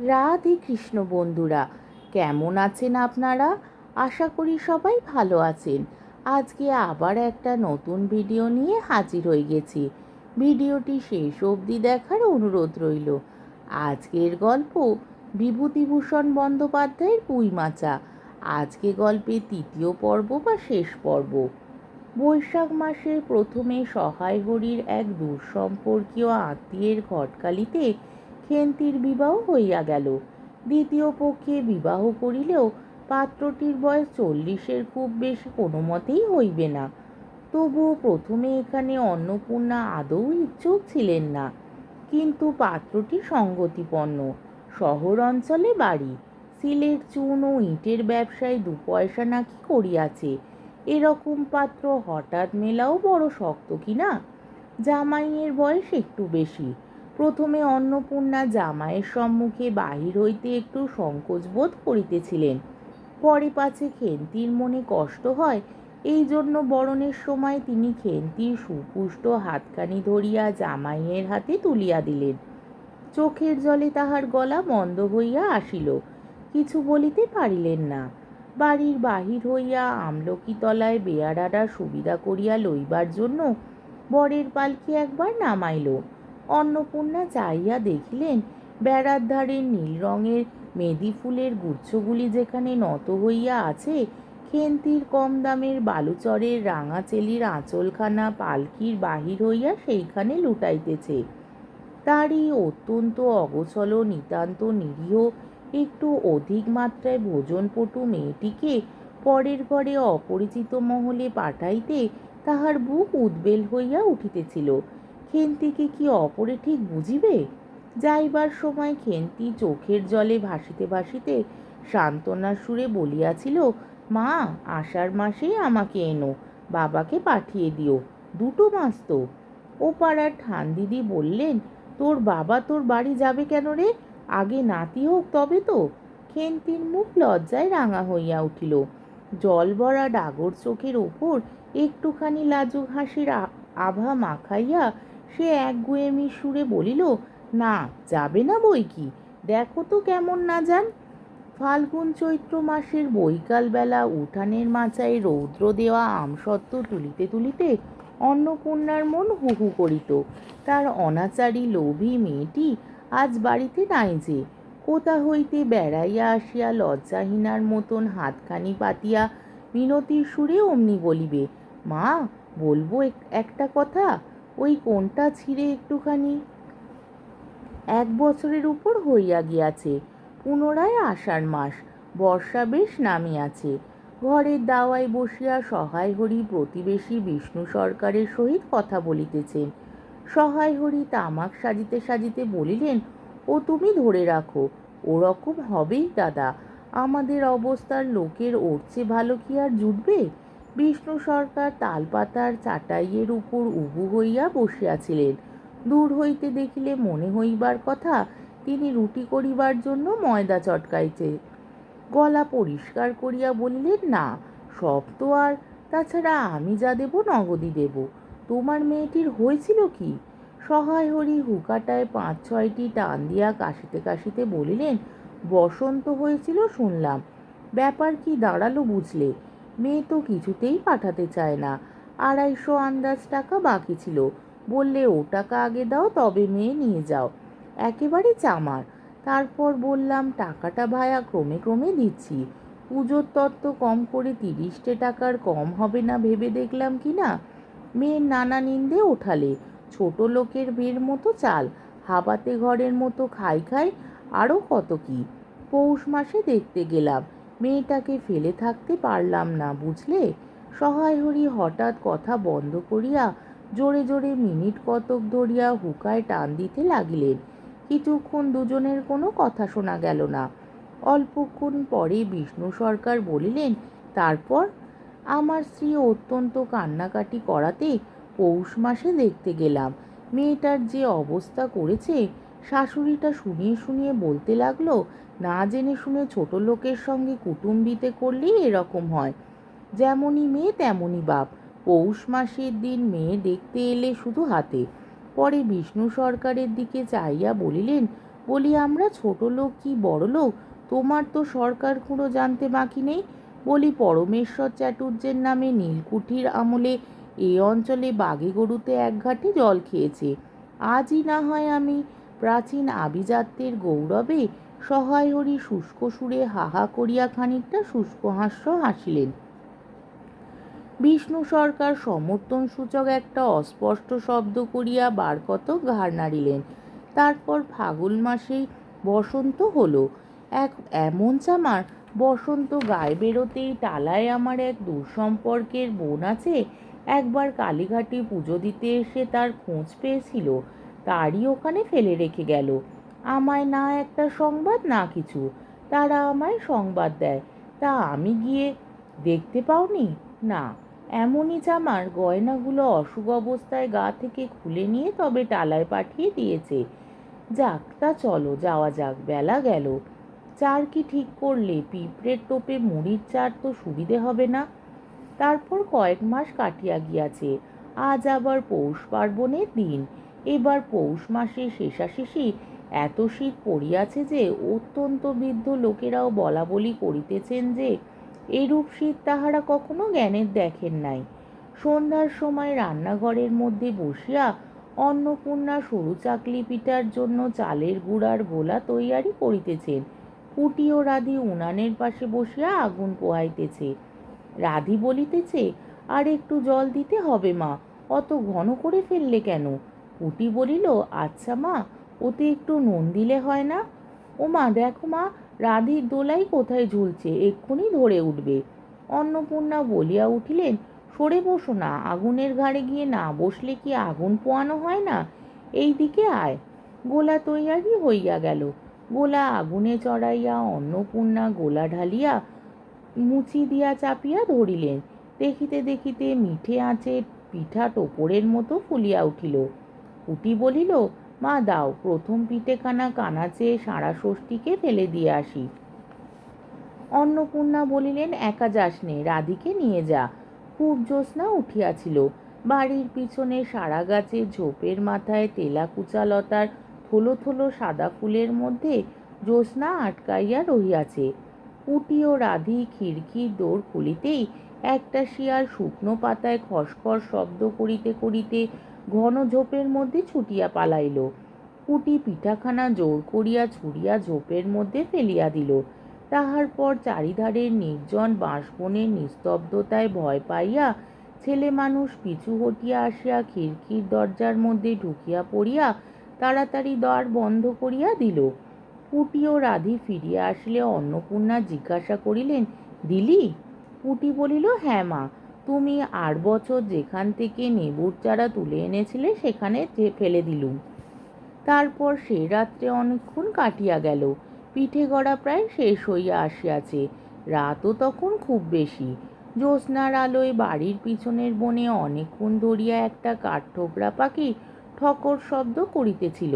রাধে কৃষ্ণ বন্ধুরা, কেমন আছেন আপনারা? আশা করি সবাই ভালো আছেন। আজকে আবার একটা নতুন ভিডিও নিয়ে হাজির হয়ে গেছি। ভিডিওটি শেষ অবধি দেখার অনুরোধ রইল। আজকের গল্প বিভূতিভূষণ বন্দ্যোপাধ্যায়ের পুঁইমাচা আজকে গল্পের তৃতীয় পর্ব বা শেষ পর্ব। বৈশাখ মাসের প্রথমে সহায় হরির এক দূরসম্পর্কীয় আত্মীয়ের ঘটকালিতে খেন্তির বিবাহ হইয়া গেল। দ্বিতীয় পক্ষে বিবাহ করিলেও পাত্রটির বয়স চল্লিশের খুব বেশি কোনো মতেই হইবে না। তবুও প্রথমে এখানে অন্নপূর্ণা আদৌ ইচ্ছুক ছিলেন না। কিন্তু পাত্রটি সঙ্গতিপন্ন। শহর অঞ্চলে বাড়ি, সিলেট চুন ও ইটের ব্যবসায় দু পয়সা নাকি করিয়াছে। এরকম পাত্র হঠাৎ মেলাও বড় শক্ত কিনা? জামাইয়ের বয়স একটু বেশি। প্রথমে অন্নপূর্ণা জামাইয়ের সম্মুখে বাহির হইতে একটু সংকোচ বোধ করিতেছিলেন। পরে পাছে খেন্তির মনে কষ্ট হয় এই জন্য বরণের সময় তিনি খেন্তির সুপুষ্ট হাতখানি ধরিয়া জামাইয়ের হাতে তুলিয়া দিলেন। চোখের জলে তাহার গলা বন্ধ হইয়া আসিল, কিছু বলিতে পারিলেন না। বাড়ির বাহির হইয়া আমলকি তলায় বেয়ারারা সুবিধা করিয়া লইবার জন্য বরের পালকি একবার নামাইল। অন্নপূর্ণা চাইয়া দেখিলেন বেড়ার ধারে নীল রঙের মেদি ফুলের গুচ্ছগুলি যেখানে নত হইয়া আছে, খেন্তির কম দামের বালুচরের রাঙা চেলির আঁচলখানা পালকির বাহির হইয়া সেইখানে লুটাইতেছে। তারই অত্যন্ত অগোছল, নিতান্ত নিরীহ, একটু অধিক মাত্রায় ভোজনপটু মেয়েটিকে পরের ঘরে অপরিচিত মহলে পাঠাইতে তাহার বুক উদ্বেল হইয়া উঠিতেছিল। খেন্তিকে কি অপরে ঠিক বুঝিবে? যাইবার সময় খেন্তি চোখের জলে ভাসিতে ভাসিতে সান্ত্বনার সুরে বলিয়াছিল, মা, আষাঢ় মাসেই আমাকে এনো, বাবাকে পাঠিয়ে দিও, দুটো মাস তো। ও পাড়ার ঠান দিদি বললেন, তোর বাবা তোর বাড়ি যাবে কেন রে? আগে নাতি হোক তবে তো। খেন্তির মুখ লজ্জায় রাঙা হইয়া উঠিল। জল ভরা ডাগর চোখের ওপর একটুখানি লাজুক হাসির আভা মাখাইয়া সে এক গুয়েমি সুরে বলিল, না, যাবে না বই কি? দেখো তো কেমন না যান। ফাল্গুন চৈত্র মাসের বৈকালবেলা উঠানের মাচায় রৌদ্র দেওয়া আমসত্ত্ব তুলিতে তুলিতে অন্নপূর্ণার মন হুহু করিত। তার অনাচারী লোভী মেয়েটি আজ বাড়িতে নাই যে, কোথা হইতে বেড়াইয়া আসিয়া লজ্জাহীনার মতন হাতখানি পাতিয়া মিনতির সুরে অমনি বলিবে, মা, বলব একটা কথা? ওই কোনটা ছিঁড়ে একটুখানি। এক বছরের উপর হইয়া গিয়াছে, পুনরায় আষাঢ় মাস, বর্ষা বেশ নামিয়াছে। ঘরের দাওয়ায় বসিয়া সহায় হরি প্রতিবেশী বিষ্ণু সরকারের সহিত কথা বলিতেছেন। সহায় হরি তামাক সাজিতে সাজিতে বলিলেন, ও তুমি ধরে রাখো ওরকম হবেই দাদা। আমাদের অবস্থার লোকের ওর চেয়ে ভালো কি আর জুটবে? বিষ্ণু সরকার তালপাতার চাটাইয়ের উপর উবু হইয়া বসিয়াছিলেন। দূর হইতে দেখিলে মনে হইবার কথা, তিনি রুটি করিবার জন্য ময়দা চটকাইছে গলা পরিষ্কার করিয়া বলিলেন, না, সব তো আর, তাছাড়া আমি যা দেব নগদই দেব। তোমার মেয়েটির হয়েছিল কি? সহায় হরি হুকাটায় পাঁচ ছয়টি টান দিয়া কাশিতে কাশিতে বলিলেন, বসন্ত হয়েছিল শুনলাম। ব্যাপার কি দাঁড়াল বুঝলে। মেয়ে তো কিছুতেই পাঠাতে চায় না। আড়াইশো আন্দাজ টাকা বাকি ছিল। বললে, ও টাকা আগে দাও, তবে মেয়ে নিয়ে যাও। একেবারে চামার। তারপর বললাম, টাকাটা ভায়া ক্রমে ক্রমে দিচ্ছি। পুজোর তত্ত্ব কম করে তিরিশটে টাকার কম হবে না ভেবে দেখলাম কি না? মেয়ের নানা নিন্দে ওঠালে। ছোট লোকের বের মতো চাল, হাবাতে ঘরের মতো খাই খাই আরও কত কি? পৌষ মাসে দেখতে গেলাম। মেয়েটাকে ফেলে থাকতে পারলাম না বুঝলে? সহায় হরি হঠাৎ কথা বন্ধ করিয়া জোরে জোরে মিনিট কতক ধরিয়া হুকায় টান দিতে লাগিলেন। কিছুক্ষণ দুজনের কোনো কথা শোনা গেল না। অল্পক্ষণ পরে বিষ্ণু সরকার বলিলেন, তারপর? আমার স্ত্রী অত্যন্ত কান্নাকাটি করাতে পৌষ মাসে দেখতে গেলাম। মেয়েটার যে অবস্থা করেছে শাশুড়িটা শুনিয়ে শুনিয়ে বলতে লাগল, না জেনে শুনে ছোট লোকের সঙ্গে কুটুম্বিতে করলেই এরকম হয়। যেমনই মেয়ে, তেমনই বাপ। পৌষ মাসের দিন মেয়ে দেখতে এলে শুধু হাতে। পরে বিষ্ণু সরকারের দিকে চাইয়া বলিলেন, বলি আমরা ছোট লোক কি বড় লোক? তোমার তো সরকার খুঁড়ো জানতে বাকি নেই। বলি পরমেশ্বর চাটুর্যের নামে নীলকুঠির আমলে এই অঞ্চলে বাঘে গরুতে এক জল খেয়েছে। আজই না হয় আমি প্রাচীন আভিজাত্যের গৌরবে সহায় হরি শুষ্ক সুরে হাহা করিয়া খানিকটা শুষ্ক হাস্য হাসিলেন। বিষ্ণু সরকার সমর্থন সূচক একটা অস্পষ্ট শব্দ করিয়া বার কত ঘাড় নাড়িলেন। তারপর ফাগুন মাসেই বসন্ত হলো। এক এমন চামার বসন্ত গায়ে বেরোতেই টালায় আমার এক দূরসম্পর্কের বোন আছে, একবার কালীঘাটে পুজো দিতে এসে তার খোঁজ পেয়েছিল। তারই ওখানে ফেলে রেখে গেল। আমায় না একটা সংবাদ, না কিছু। তারা আমায় সংবাদ দেয়। তা আমি গিয়ে দেখতে পাওনি? না। এমনই জামার গয়নাগুলো অসুখ অবস্থায় গা থেকে খুলে নিয়ে তবে টালায় পাঠিয়ে দিয়েছে। যাক, তা চলো, যাওয়া যাক, বেলা গেল। চার কি ঠিক করলে? পিঁপড়ের টোপে মুড়ির চার তো সুবিধে হবে না। তারপর কয়েক মাস কাটিয়া গিয়াছে। আজ আবার পৌষ পার্বণের দিন। এবার পৌষ মাসে শেষাশেষি এত শীত পড়িয়াছে যে অত্যন্ত বৃদ্ধ লোকেরাও বলা বলি করিতেছেন যে এরূপ শীত তাহারা কখনো জ্ঞানের দেখেন নাই। সন্ধ্যার সময় রান্নাঘরের মধ্যে বসিয়া অন্নপূর্ণা সরু চাকলি পিঠার জন্য চালের গুঁড়ার গোলা তৈয়ারি করিতেছেন। পুটি ও রাধি উনানের পাশে বসিয়া আগুন পোহাইতেছে। রাধি বলিতেছে, আর একটু জল দিতে হবে মা, অত ঘন করে ফেললে কেন? পুটি বলিল আচ্ছা মা, ওতে একটু নুন দিলে হয় না? ও মা দেখো মা, রাধির দোলাই কোথায় ঝুলছে, এক্ষুনি ধরে উঠবে। অন্নপূর্ণা বলিয়া উঠিলেন, সরে বসো না, আগুনের ঘাড়ে গিয়ে না বসলে কি আগুন পোয়ানো হয় না? এই দিকে আয়। গোলা তৈয়ারি হইয়া গেল। গোলা আগুনে চড়াইয়া অন্নপূর্ণা গোলা ঢালিয়া মুচি দিয়া চাপিয়া ধরিলেন। দেখিতে দেখিতে মিঠে আঁচে পিঠা টোপরের মতো ফুলিয়া উঠিল। পুটি বলিল, মা, দাও, প্রথম পিঠেখানা কানাচে সারা ষষ্ঠীকে ফেলে দিয়ে আসি। অন্নপূর্ণা বলিলেন, একা যাস নে, রাধিকে নিয়ে যা। খুব জ্যোৎস্না উঠিয়াছিল। বাড়ির পিছনে সারা গাছে ঝোপের মাথায় তেলাকুচা লতার থলো থলো সাদা ফুলের মধ্যে জ্যোৎস্না আটকাইয়া রহিয়াছে। পুটি ও রাধি খিড়কির দৌড় খুলিতেই একটা শিয়াল শুকনো পাতায় খসখস শব্দ করিতে করিতে ঘন ঝোপের মধ্যে ছুটিয়া পালাইল। পুটি পিঠাখানা জোর করিয়া ছুড়িয়া ঝোপের মধ্যে ফেলিয়া দিল। তাহার পর চারিধারের নির্জন বাঁশবনের নিস্তব্ধতায় ভয় পাইয়া ছেলে মানুষ পিছু হটিয়া আসিয়া খিড়কির দরজার মধ্যে ঢুকিয়া পড়িয়া তাড়াতাড়ি দ্বার বন্ধ করিয়া দিল। পুটি ও রাধি ফিরিয়া আসলে অন্নপূর্ণা জিজ্ঞাসা করিলেন, দিলি? পুটি বলিল হ্যাঁ মা। তুমি আট বছর যেখান থেকে নেবুর চারা তুলে এনেছিলে সেখানে ফেলে দিলুম। তারপর সে রাত্রে অনেকক্ষণ কাটিয়া গেল। পিঠে গড়া প্রায় শেষ হইয়া আসিয়াছে। রাতও তখন খুব বেশি। জ্যোৎস্নার আলোয় বাড়ির পিছনের বনে অনেকক্ষণ ধরিয়া একটা কাঠঠোকরা পাখি ঠকর শব্দ করিতেছিল।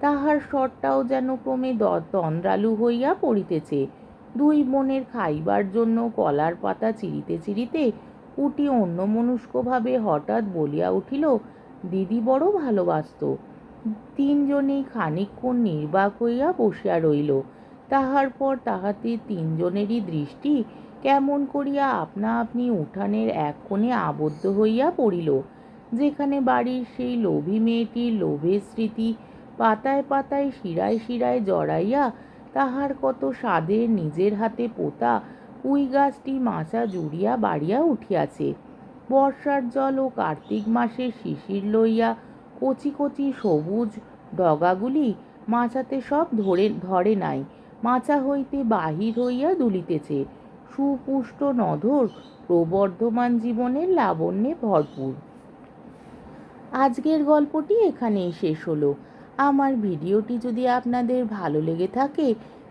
তাহার স্বরটাও যেন ক্রমে তন্দ্রালু হইয়া পড়িতেছে। দুই বোনের খাইবার জন্য কলার পাতা চিরিতে চিরিতে উটি অন্যমনস্কভাবে হঠাৎ বলিয়া উঠিল, দিদি বড় ভালোবাসত। তিনজনেই খানিকক্ষণ নির্বাক হইয়া বসিয়া রইল। তাহার পর তাহাতে তিনজনেরই দৃষ্টি কেমন করিয়া আপনা আপনি উঠানের এক কোণে আবদ্ধ হইয়া পড়িল, যেখানে বাড়ির সেই লোভী মেয়েটির লোভের স্মৃতি পাতায় পাতায় শিরায় শিরায় জড়াইয়া তাহার কত স্বাদের নিজের হাতে পোতা পুঁই গাছটি মাচা জুড়িয়া বাড়িয়া উঠিয়াছে। বর্ষার জল ও কার্তিক মাসে শিশির লইয়া কচি কচি সবুজ ডগাগুলি মাচাতে সব ধরে ধরে নাই। মাচা হইতে বাহির হইয়া দুলিতেছে। সুপুষ্ট নধর প্রবর্ধমান জীবনের লাবণ্যে ভরপুর। আজকের গল্পটি এখানেই শেষ হলো। আমার ভিডিওটি যদি আপনাদের ভালো লেগে থাকে